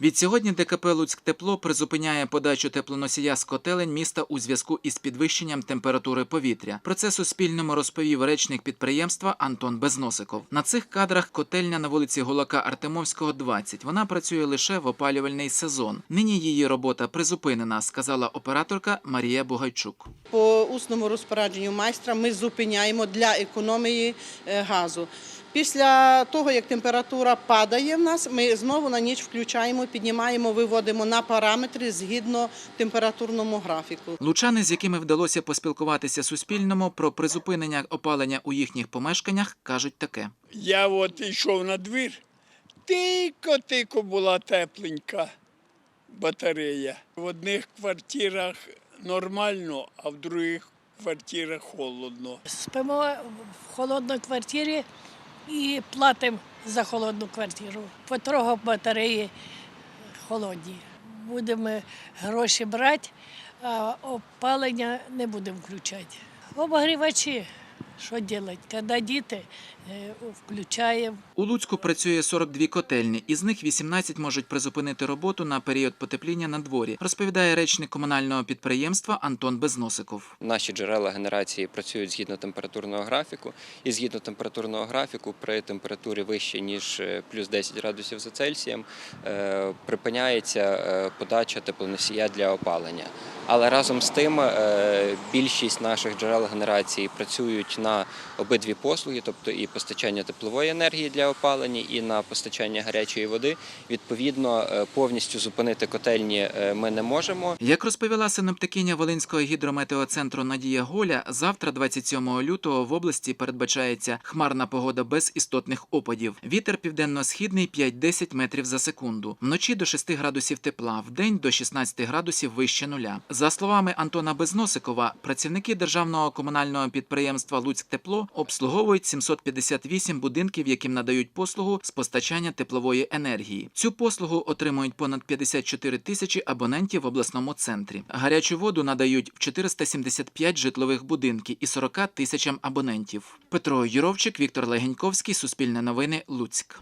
Відсьогодні ДКП Луцьк Тепло призупиняє подачу теплоносія з котелень міста у зв'язку із підвищенням температури повітря. Про це Суспільному розповів речник підприємства Антон Безносиков. На цих кадрах котельня на вулиці Гулака Артемовського, 20. Вона працює лише в опалювальний сезон. Нині її робота призупинена, сказала операторка Марія Бугайчук. По усному розпорядженню майстра ми зупиняємо для економії е, газу. Після того, як температура падає в нас, ми знову на ніч включаємо, піднімаємо, виводимо на параметри згідно температурному графіку. Лучани, з якими вдалося поспілкуватися Суспільному про призупинення опалення у їхніх помешканнях, кажуть таке. Я от йшов на двір, тико-тико була тепленька батарея. В одних квартирах нормально, а в других квартирах холодно. Спимо в холодній квартирі і платимо за холодну квартиру. Потроху батареї холодні. Будемо гроші брати, а опалення не будемо включати. Обогрівачі, що робити? Коли діти, е, включаємо. У Луцьку працює 42 котельні, із них 18 можуть призупинити роботу на період потепління на дворі, розповідає речник комунального підприємства Антон Безносиков. Наші джерела генерації працюють згідно температурного графіку, і згідно температурного графіку, при температурі вище ніж е, плюс 10 градусів за Цельсієм, е, припиняється е, подача теплоносія для опалення. Але разом з тим е, більшість наших джерел генерації працюють на обидві послуги, тобто і постачання теплової енергії для опалення, і на постачання гарячої води. Відповідно, е, повністю зупинити котельні е, ми не можемо. Як розповіла синоптикиня Волинського гідрометеоцентру Надія Голя, завтра, 27 лютого, в області передбачається хмарна погода без істотних опадів. Вітер південно-східний 5-10 метрів за секунду. Вночі до 6 градусів тепла, вдень до 16 градусів вище нуля. За словами Антона Безносикова, працівники державного комунального підприємства Луцьк Тепло обслуговують 758 будинків, яким надають послугу з постачання теплової енергії. Цю послугу отримують понад 54 тисячі абонентів в обласному центрі. Гарячу воду надають в 475 житлових будинків і 40 тисячам абонентів. Петро Юровчик, Віктор Легеньковський, Суспільне новини, Луцьк.